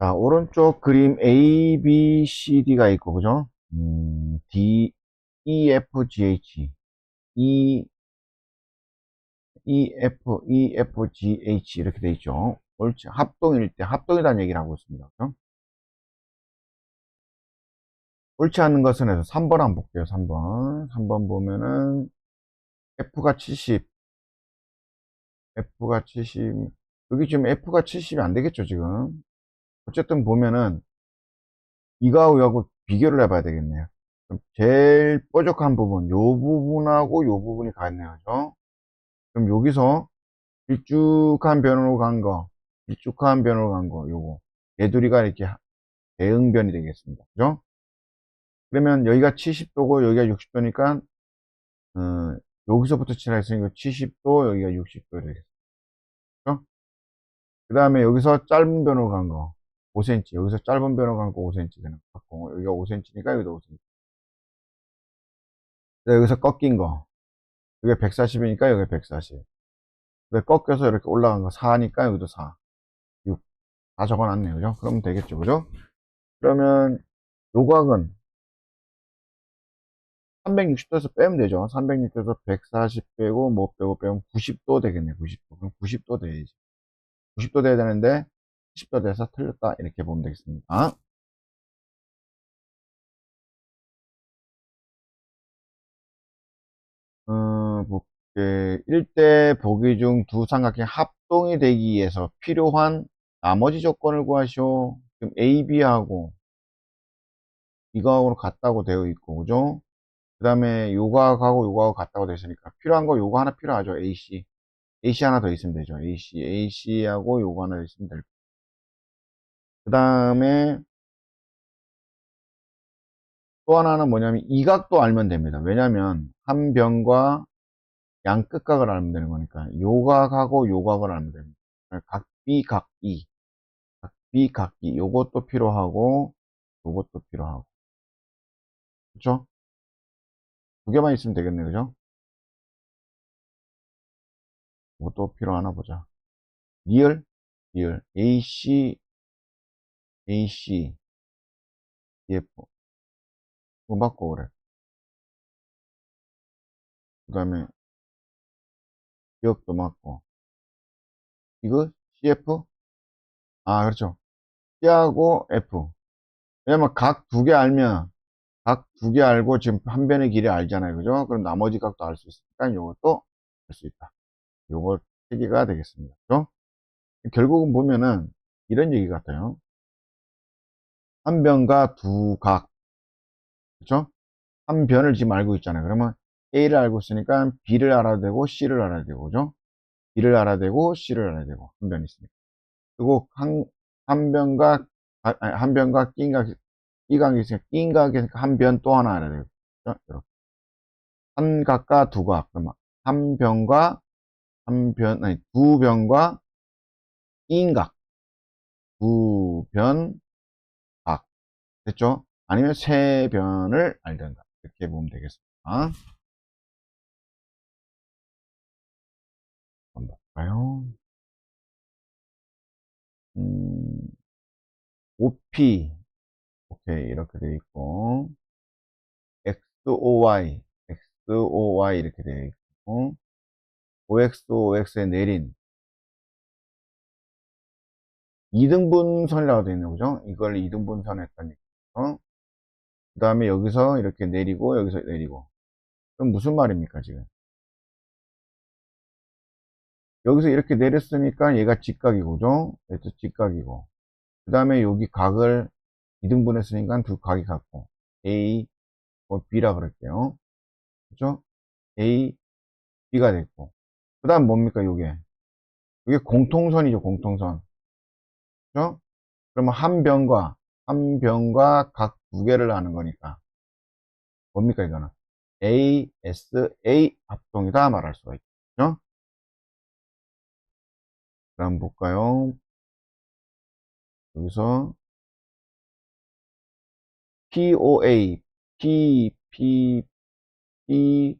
자, 오른쪽 그림 A, B, C, D가 있고, 그죠? 음, D, E, F, G, H. E, E, F, E, F, G, H. 이렇게 돼 있죠. 옳지. 합동일 때, 합동이라는 얘기를 하고 있습니다. 그죠? 옳지 않은 것은 해서 3번 한번 볼게요. 3번. 3번 보면은, F가 70. F가 70. 여기 지금 F가 70이 안 되겠죠, 지금. 어쨌든 보면은, 이거하고 비교를 해봐야 되겠네요. 제일 뾰족한 부분, 요 부분하고 요 부분이 같네요. 그죠? 그럼 여기서 길쭉한 변으로 간 거, 길쭉한 변으로 간 거, 요거. 얘둘이가 이렇게 대응변이 되겠습니다. 그죠? 그러면 여기가 70도고 여기가 60도니까, 어, 여기서부터 칠했으니까 70도, 여기가 60도 되겠습니다. 그 다음에 여기서 짧은 변으로 간 거, 5cm. 여기서 짧은 간거 5cm 되는 거. 같고, 여기가 5cm니까 여기도 5cm. 여기서 꺾인 거. 여기 140이니까 여기 140. 근데 꺾여서 이렇게 올라간 거 4니까 여기도 4. 6. 다 적어놨네요. 그죠? 그러면 되겠죠. 그죠? 그러면 요각은 360도에서 빼면 되죠. 360도에서 140 빼고 뭐 빼고 빼면 90도 되겠네. 90도. 그럼 90도 돼야지. 90도 돼야 되는데 10도 돼서 틀렸다. 이렇게 보면 되겠습니다. 어, 볼게. 1대 보기 중 두 삼각형 합동이 되기 위해서 필요한 나머지 조건을 구하시오. 지금 A, B하고 이거하고 같다고 되어 있고, 그죠? 그 다음에 요거하고 요거하고 같다고 되어 있으니까 필요한 거 요거 하나 필요하죠. AC. AC 하나 더 있으면 되죠. AC. AC하고 요거 하나 있으면 될 거예요. 그 다음에 또 하나는 뭐냐면 이 각도 알면 됩니다. 왜냐면 한 변과 양 끝각을 알면 되는 거니까 요 각하고 요 각을 알면 됩니다. 각 B, 각 E. 각 B, 각 E. 요것도 필요하고 요것도 필요하고. 그쵸? 두 개만 있으면 되겠네. 그죠? 요것도 필요하나 보자. 리얼? 리얼. AC, AC, EF. 그거 맞고 그래. 그 다음에 기억도 맞고. 이거 CF? 아 그렇죠. C하고 F. 왜냐면 각 두 개 알면 각 두 개 알고 지금 한 변의 길이 알잖아요. 그죠? 그럼 나머지 각도 알 수 있으니까 이것도 알 수 있다. 요거 세 개가 되겠습니다. 그죠? 결국은 보면은 이런 얘기 같아요 한 변과 두 각. 그죠 한 변을 지금 알고 있잖아요. 그러면 A를 알고 있으니까 B를 알아야 되고 C를 알아야 되고 그죠? B를 알아야 되고 C를 알아야 되고 한변 있으니까 그리고 한, 한 변과 아, 한 변과 끼인각 끼각이 있으니까 끼인각이니까 한 변 또 하나 알아야 되고 그죠? 이렇게. 한 각과 두 각. 그러면 한 변과 한 변 아니 두 변과 끼인각. 두변각 됐죠? 아니면 세 변을 알든가 이렇게 보면 되겠습니다. 한번 볼까요? 음, OP 오케이 이렇게 되어 있고. XOY XOY 이렇게 되어 있고. OX OX에 내린. 2등분선이라고 되어 있는 거죠? 이걸 2등분선 했다니 까그 다음에 여기서 이렇게 내리고 여기서 내리고. 그럼 무슨 말입니까 지금? 여기서 이렇게 내렸으니까 얘가 직각이고죠? 얘도 직각이고. 그 다음에 여기 각을 2등분 했으니까 두 각이 같고. A, 뭐 B라 그럴게요. 그죠? A, B가 됐고. 그 다음 뭡니까 요게? 이게 공통선이죠 공통선. 그죠? 그러면 한 변과 한 변과 각 두 개를 하는 거니까. 뭡니까 이거는? A, S, A 합동이다 말할 수가 있죠? 그럼 볼까요? 여기서 POA, P, P, P,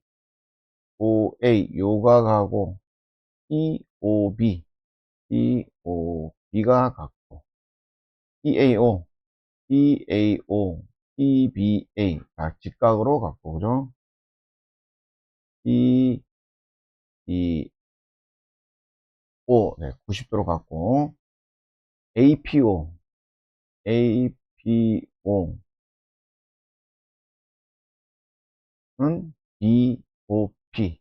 O, A, 요각하고 POB, POB가 같고 EAO, EAO, EBA. 자, 직각으로 갖고, 그죠? E, E, O, 네, 90도로 갖고, APO, APO, 는 BOP,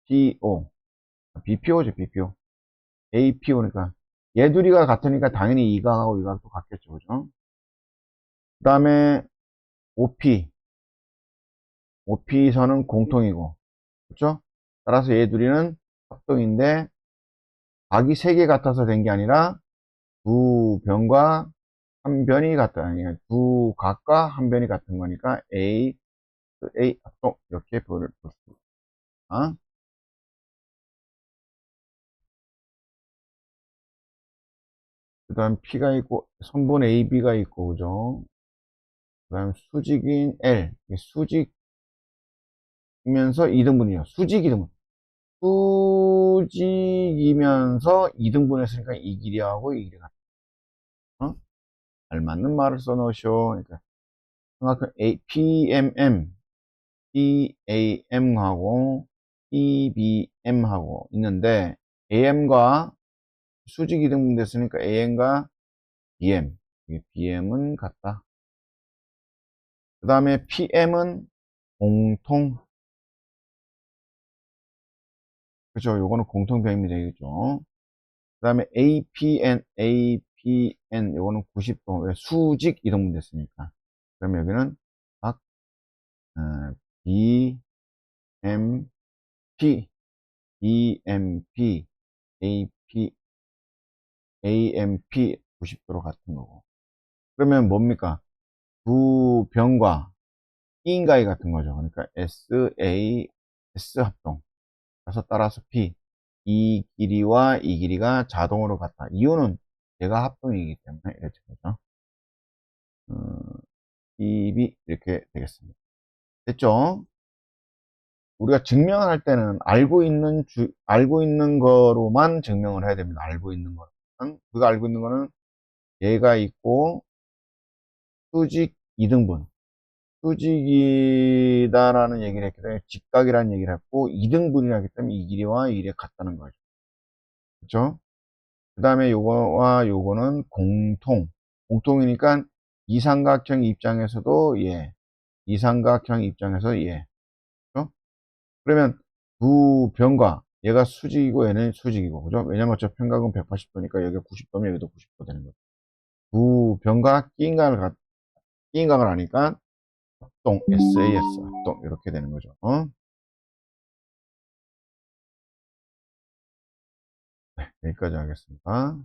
BPO, BPO죠, BPO. APO니까 얘 둘이가 같으니까 당연히 이각하고 이각도 같겠죠, 그죠? 그 다음에 OP, OP선은 공통이고, 그렇죠? 따라서 얘 둘이는 합동인데 각이 세개 같아서 된 게 아니라 두 변과 한 변이 같다. 아니 두 각과 한 변이 같은 거니까 A, A 합동 이렇게 볼수 있다. 그 다음 P가 있고, 선분 AB가 있고, 그죠? 그 다음 수직인 L. 수직이면서 2등분이에요. 수직 2등분. 수직이면서 2등분 했으니까 이 길이하고 이 길이가. 어? 알맞는 말을 써놓으셔. 그러니까, 정확한 A, PMM, EAM하고 EBM하고 있는데, AM과 수직 이 등분 됐으니까 AM과 BM. BM은 같다. 그 다음에 PM은 공통. 그죠? 요거는 공통변이 되겠죠. 그 다음에 APN, APN, 요거는 90도. 왜? 수직 이등분 됐으니까. 그러면 여기는 각, 어, B, M, P, EMP, AP, AMP 90도로 같은 거고. 그러면 뭡니까? 두 변과 E인가이 같은 거죠. 그러니까 SA, S 합동. 그래서 따라서 P. 이 길이와 이 길이가 자동으로 같다. 이유는 얘가 합동이기 때문에 이렇게 되죠. 어, 입이 이렇게 되겠습니다. 됐죠? 우리가 증명을 할 때는 알고 있는 주, 알고 있는 거로만 증명을 해야 됩니다. 알고 있는 거. 우리가 알고 있는 거는 얘가 있고 수직 2등분. 수직이다라는 얘기를 했기 때문에 직각이라는 얘기를 했고 2등분이라기 기 때문에 이 길이와 이 길이 같다는 거죠. 그렇죠 그 다음에 요거와 요거는 공통. 공통이니까 이삼각형 입장에서도 예. 이삼각형 입장에서 예. 그렇죠? 그러면 두 변과 얘가 수직이고 얘는 수직이고 그죠? 왜냐면 저 평각은 180도니까 여기가 90도면 여기도 90도 되는 거죠. 두 변과 끼인각을 끼인각을 하니까 합동 SAS 합동 이렇게 되는 거죠. 어? 네, 여기까지 하겠습니다.